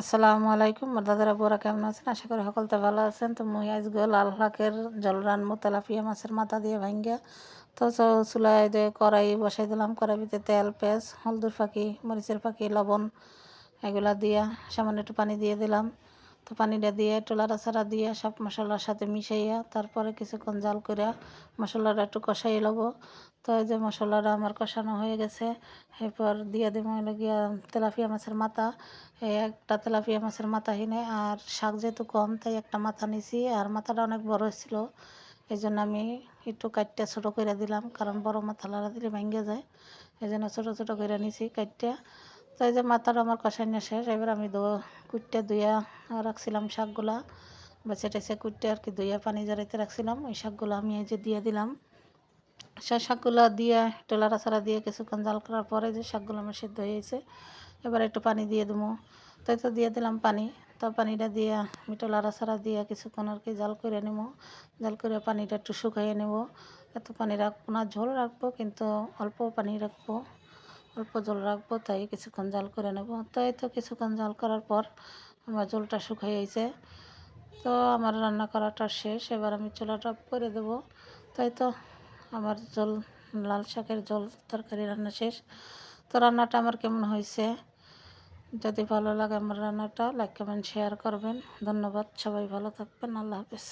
আসসালামু আলাইকুম। দাদারা, বোরা কেমন আছেন? আশা করি সকলতে ভালো আছেন। তো মুই আজ গো লাল শাকের জল রানবো তেলাপিয়া মাছের মাথা দিয়ে ভাঙ্গা। তো চুলায় দিয়ে কড়াই বসাই দিলাম কড়াই ভিতরে তেল, পেঁয়াজ, হলদুর ফাঁকি, মরিচের ফাঁকি, লবণ এগুলা দিয়া সামান্য একটু পানি দিয়ে দিলাম। তো পানিটা দিয়ে একটু লাড়াচাড়া দিয়ে সব মশলার সাথে মিশাইয়া, তারপরে কিছুক্ষণ জাল করে মশলাটা একটু কষাই লবো। তো এই যে মশলাটা আমার কষানো হয়ে গেছে। এরপর দিয়ে দেবো হলো গিয়া তেলাপিয়া মাছের মাথা। একটা তেলাপিয়া মাছের মাথা হিনে আর শাক যেহেতু কম, তাই একটা মাথা নিছি। আর মাথাটা অনেক বড় হয়েছিল এই জন্য আমি একটু কাটটা ছোটো করে দিলাম, কারণ বড় মাথা লাড়া দিলে ভেঙে যায়। এই জন্য ছোটো ছোটো করে নিছি কাটটা তো এই যে মাথাটা আমার কষানো শেষ, এবার আমি দো কুটটা ধুইয়া রাখছিলাম শাকগুলা। বেছে টেছে কুটতে আর কি ধুইয়া পানি জড়াইতে রাখছিলাম, ওই শাকগুলো আমি এই যে দিয়ে দিলাম। সে শাকগুলো দিয়ে, একটু লাড়াচাড়া দিয়ে কিছুক্ষণ জাল করার পরে যে শাকগুলো আমার সিদ্ধ হয়েছে, এবার একটু পানি দিয়ে দেবো। তাই তো দিয়ে দিলাম পানি। তো পানিটা দিয়ে আমি একটু লাড়াচাড়া দিয়ে কিছুক্ষণ আর কি জাল করে নেব। জাল করে পানিটা একটু শুকাইয়ে নেব। এত পানি রাখব না, ঝোল রাখব কিন্তু অল্প পানি রাখব। অল্প জল রাখব, তাই কিছুক্ষণ জাল করে নেব। তাই তো কিছুক্ষণ জাল করার পর আমার জলটা শুকাইয়েছে তো আমার রান্না করাটা শেষ। এবার আমি চুলাটা করে দেবো। তাই তো আমার জল, লাল শাকের জল তরকারি রান্না শেষ। তো রান্নাটা আমার কেমন হয়েছে? যদি ভালো লাগে আমার রান্নাটা লাইক কমেন্ট শেয়ার করবেন। ধন্যবাদ, সবাই ভালো থাকবেন, আল্লাহ হাফেজ।